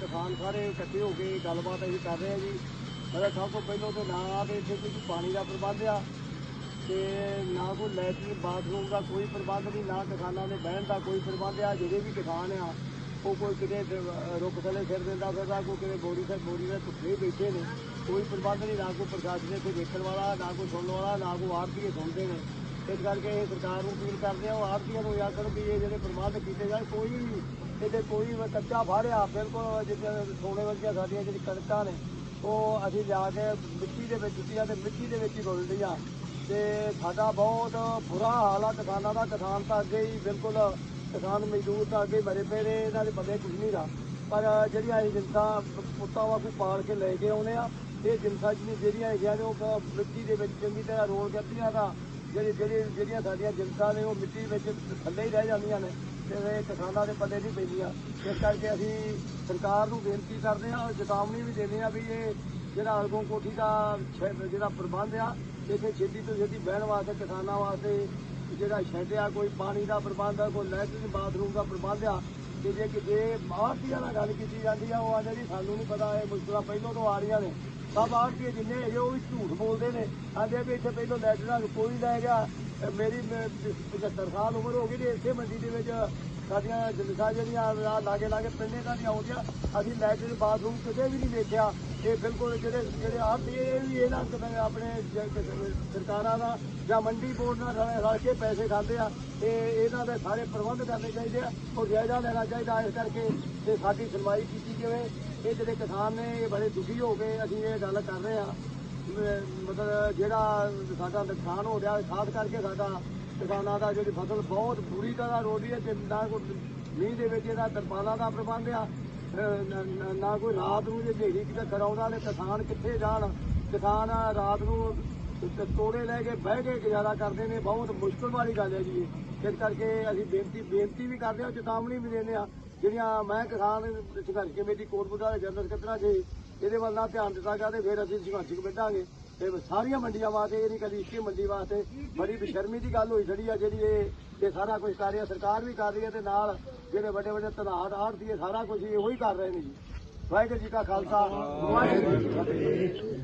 ਕਿਸਾਨ ਸਾਰੇ ਇਕੱਠੇ ਹੋ ਕੇ ਗੱਲਬਾਤ ਅਸੀਂ ਕਰ ਰਹੇ ਆ ਜੀ। ਮਤਲਬ ਸਭ ਤੋਂ ਪਹਿਲਾਂ ਤੇ ਨਾ ਤੇ ਇੱਥੇ ਕੋਈ ਪਾਣੀ ਦਾ ਪ੍ਰਬੰਧ ਆ ਤੇ ਨਾ ਕੋਈ ਲੈਟਰੀਨ ਬਾਥਰੂਮ ਦਾ ਕੋਈ ਪ੍ਰਬੰਧ ਨਹੀਂ, ਨਾ ਕਿਸਾਨਾਂ ਦੇ ਬਹਿਣ ਦਾ ਕੋਈ ਪ੍ਰਬੰਧ ਆ। ਜਿਹੜੇ ਵੀ ਕਿਸਾਨ ਆ, ਉਹ ਕੋਈ ਕਿਤੇ ਰੁੱਖ ਥੱਲੇ ਸਿਰ ਦਿੰਦਾ ਫਿਰਦਾ, ਕੋਈ ਕਿਤੇ ਬੋਰੀ ਤੇ ਬੋਰੀ ਦੇ ਧੁੱਪੇ ਬੈਠੇ ਨੇ, ਕੋਈ ਪ੍ਰਬੰਧ ਨਹੀਂ। ਨਾ ਕੋਈ ਪ੍ਰਸ਼ਾਸਨ ਕੋਈ ਦੇਖਣ ਵਾਲਾ, ਨਾ ਕੋਈ ਸੁਣਨ ਵਾਲਾ, ਨਾ ਕੋਈ ਆੜਤੀਏ ਸੁਣਦੇ ਨੇ। ਇਸ ਕਰਕੇ ਇਹ ਸਰਕਾਰ ਨੂੰ ਅਪੀਲ ਕਰਦੇ ਆ ਉਹ ਆੜਤੀਆਂ ਨੂੰ ਆਖਣ ਵੀ ਇਹ ਜਿਹੜੇ ਪ੍ਰਬੰਧ ਕੀਤੇ ਜਾਣ, ਕੋਈ ਵੀ ਇਹਦੇ ਕੋਈ ਕੱਚਾ ਫਾੜਿਆ ਬਿਲਕੁਲ ਜਿੱਦਾਂ ਸੋਨੇ ਵਰਗੀਆਂ ਸਾਡੀਆਂ ਜਿਹੜੀ ਕਣਕਾਂ ਨੇ, ਉਹ ਅਸੀਂ ਲਿਆ ਕੇ ਮਿੱਟੀ ਦੇ ਵਿੱਚ ਦਿੱਤੀਆਂ ਤੇ ਮਿੱਟੀ ਦੇ ਵਿੱਚ ਹੀ ਰੁਲਦੀਆਂ ਤੇ ਸਾਡਾ ਬਹੁਤ ਬੁਰਾ ਹਾਲ ਆ, ਕਿਸਾਨਾਂ ਦਾ, ਕਿਸਾਨ ਤਾਂ ਅੱਗੇ ਹੀ ਬਿਲਕੁਲ, ਕਿਸਾਨ ਮਜ਼ਦੂਰ ਤਾਂ ਅੱਗੇ ਹੀ ਮਰੇ ਪਏ ਨੇ, ਇਹਨਾਂ ਦੇ ਬੰਦੇ ਕੁਝ ਨਹੀਂ ਦਾ ਪਰ ਜਿਹੜੀਆਂ ਇਹ ਜਿੰਸਾਂ ਪੁੱਤਾਂ ਵਾਂਗੂ ਪਾਲ ਕੇ ਲੈ ਕੇ ਆਉਨੇ ਆ, ਇਹ ਜਿੰਸਾਂ ਜਿਹੜੀ ਜਿਹੜੀਆਂ ਹੈਗੀਆਂ ਨੇ, ਉਹ ਕ- ਮਿੱਟੀ ਦੇ ਵਿੱਚ ਚੰਗੀ ਤਰ੍ਹਾਂ ਰੋਲ ਕਰਦੀਆਂ ਤਾਂ ਜਿਹੜੀ ਜਿਹੜੀ ਜਿਹੜੀਆਂ ਸਾਡੀਆਂ ਜਿੰਸਾਂ ਨੇ, ਉਹ ਮਿੱਟੀ ਵਿੱਚ ਥੱਲੇ ਹੀ ਰਹਿ ਜਾਂਦੀਆਂ ਨੇ ਤੇ ਇਹ ਕਿਸਾਨਾਂ ਦੇ ਪੱਲੇ ਨਹੀਂ ਪੈਂਦੀਆਂ। ਇਸ ਕਰਕੇ ਅਸੀਂ ਸਰਕਾਰ ਨੂੰ ਬੇਨਤੀ ਕਰਦੇ ਹਾਂ ਔਰ ਚੇਤਾਵਨੀ ਵੀ ਦਿੰਦੇ ਹਾਂ ਵੀ ਇਹ ਜਿਹੜਾ ਅਲਗੋਂ ਕੋਠੀ ਦਾ ਛੇ- ਜਿਹੜਾ ਪ੍ਰਬੰਧ ਆ, ਇੱਥੇ ਛੇਤੀ ਤੋਂ ਛੇਤੀ ਬਹਿਣ ਵਾਸਤੇ, ਕਿਸਾਨਾਂ ਵਾਸਤੇ ਜਿਹੜਾ ਸ਼ੈੱਡ ਆ, ਕੋਈ ਪਾਣੀ ਦਾ ਪ੍ਰਬੰਧ ਆ, ਕੋਈ ਲੈਟਰਿਨ ਬਾਥਰੂਮ ਦਾ ਪ੍ਰਬੰਧ ਆ ਤੇ ਜੇ ਕਿਤੇ ਆਰਟੀਆਂ ਨਾਲ ਗੱਲ ਕੀਤੀ ਜਾਂਦੀ ਆ, ਉਹ ਆਂਦੇ ਜੀ ਸਾਨੂੰ ਨਹੀਂ ਪਤਾ, ਇਹ ਮੁਸ਼ਕਲਾਂ ਪਹਿਲਾਂ ਤੋਂ ਆ ਰਹੀਆਂ ਨੇ। ਸਭ ਆਰਟੀਏ ਜਿੰਨੇ ਹੈਗੇ, ਉਹ ਵੀ ਝੂਠ ਬੋਲਦੇ ਨੇ। ਆਂਦੇ ਵੀ ਇੱਥੇ ਪਹਿਲਾਂ ਲੈਟਰਾਂ ਕੋਈ ਲੈ ਗਿਆ। ਮੇਰੀ ਮ- 75 ਸਾਲ ਉਮਰ ਹੋ ਗਈ ਤੇ ਇੱਥੇ ਮੰਡੀ ਦੇ ਵਿੱਚ ਸਾਡੀਆਂ ਜਲਸਾ ਜਿਹੜੀਆਂ ਲਾਗੇ ਲਾਗੇ ਪਿੰਡੇ ਦਾ ਦੀਆਂ ਆਉਂਦੀਆਂ, ਅਸੀਂ ਲੈਟਰ ਬਾਥਰੂਮ ਕਿਤੇ ਵੀ ਨਹੀਂ ਦੇਖਿਆ। ਇਹ ਬਿਲਕੁਲ ਜਿਹੜੇ ਜਿਹੜੇ ਆਪ ਇਹ ਵੀ ਇਹਨਾਂ ਆਪਣੇ ਸਰਕਾਰਾਂ ਦਾ ਜਾਂ ਮੰਡੀ ਬੋਰਡ ਨਾਲ ਰਲ ਕੇ ਪੈਸੇ ਖਾਂਦੇ ਆ ਇਹ ਇਹਨਾਂ ਦੇ ਸਾਰੇ ਪ੍ਰਬੰਧ ਕਰਨੇ ਚਾਹੀਦੇ ਆ, ਉਹ ਜਾਇਜ਼ਾ ਲੈਣਾ ਚਾਹੀਦਾ ਇਸ ਕਰਕੇ ਤੇ ਸਾਡੀ ਸੁਣਵਾਈ ਕੀਤੀ ਜਾਵੇ। ਇਹ ਜਿਹੜੇ ਕਿਸਾਨ ਨੇ, ਇਹ ਬੜੇ ਦੁਖੀ ਹੋ ਕੇ ਅਸੀਂ ਇਹ ਗੱਲ ਕਰ ਰਹੇ ਆ। ਮਤਲਬ ਜਿਹੜਾ ਸਾਡਾ ਨੁਕਸਾਨ ਹੋ ਰਿਹਾ, ਖਾਸ ਕਰਕੇ ਸਾਡਾ ਕਿਸਾਨਾਂ ਦਾ ਜਿਹੜੀ ਫਸਲ ਬਹੁਤ ਬੁਰੀ ਤਰ੍ਹਾਂ ਰੋ ਰਹੀ ਹੈ, ਤੇ ਨਾ ਕੋਈ ਮੀਂਹ ਦੇ ਵਿੱਚ ਇਹਦਾ ਤਰਪਾਲਾਂ ਦਾ ਪ੍ਰਬੰਧ ਆ ਨਾ ਕੋਈ ਰਾਤ ਨੂੰ ਜੇ ਹਨੇਰੀ ਕਿਤੇ ਕਰਾਉਂਦਾ ਨੇ ਕਿਸਾਨ ਕਿੱਥੇ ਜਾਣ? ਕਿਸਾਨ ਰਾਤ ਨੂੰ ਤੋੜੇ ਲੈ ਕੇ ਬਹਿ ਕੇ ਗੁਜ਼ਾਰਾ ਕਰਦੇ ਨੇ, ਬਹੁਤ ਮੁਸ਼ਕਲ ਵਾਲੀ ਗੱਲ ਹੈ ਜੀ ਇਸ ਕਰਕੇ ਅਸੀਂ ਬੇਨਤੀ ਬੇਨਤੀ ਵੀ ਕਰਦੇ ਹਾਂ, ਚੇਤਾਵਨੀ ਵੀ ਦਿੰਦੇ ਹਾਂ। ਜਿਹੜੀਆਂ ਮੈਂ ਕਿਸਾਨ ਸੰਘਰਸ਼ ਕਮੇਟੀ ਕੋਟਪੁਰਾ ਦੇ ਜਨਰਲ ਸਕੱਤਰਾਂ ਜੀ, ਇਹਦੇ ਵੱਲ ਨਾ ਧਿਆਨ ਦਿੱਤਾ ਗਿਆ ਤੇ ਫਿਰ ਅਸੀਂ ਸੰਘਰਸ਼ ਕਮੇਟਾਂਗੇ। ਤੇ ਸਾਰੀਆਂ ਮੰਡੀਆਂ ਵਾਸਤੇ ਇਹ ਨਹੀਂ ਕਦੀ ਇੱਕੀ ਮੰਡੀ ਵਾਸਤੇ ਬੜੀ ਬੇਸ਼ਰਮੀ ਦੀ ਗੱਲ ਹੋਈ ਖੜੀ ਆ, ਜਿਹੜੀ ਇਹ ਇਹ ਸਾਰਾ ਕੁਝ ਕਰ ਰਹੀ ਹੈ, ਸਰਕਾਰ ਵੀ ਕਰ ਰਹੀ ਹੈ ਤੇ ਨਾਲ ਜਿਹੜੇ ਵੱਡੇ ਵੱਡੇ ਤਨਾਟ ਆੜਤੀ ਸਾਰਾ ਕੁਝ ਇਹੋ ਹੀ ਕਰ ਰਹੇ ਨੇ ਜੀ। ਵਾਹਿਗੁਰੂ ਜੀ ਕਾ ਖਾਲਸਾ, ਵਾਹਿਗੁਰੂ ਜੀ ਕੀ ਫਤਿਹ।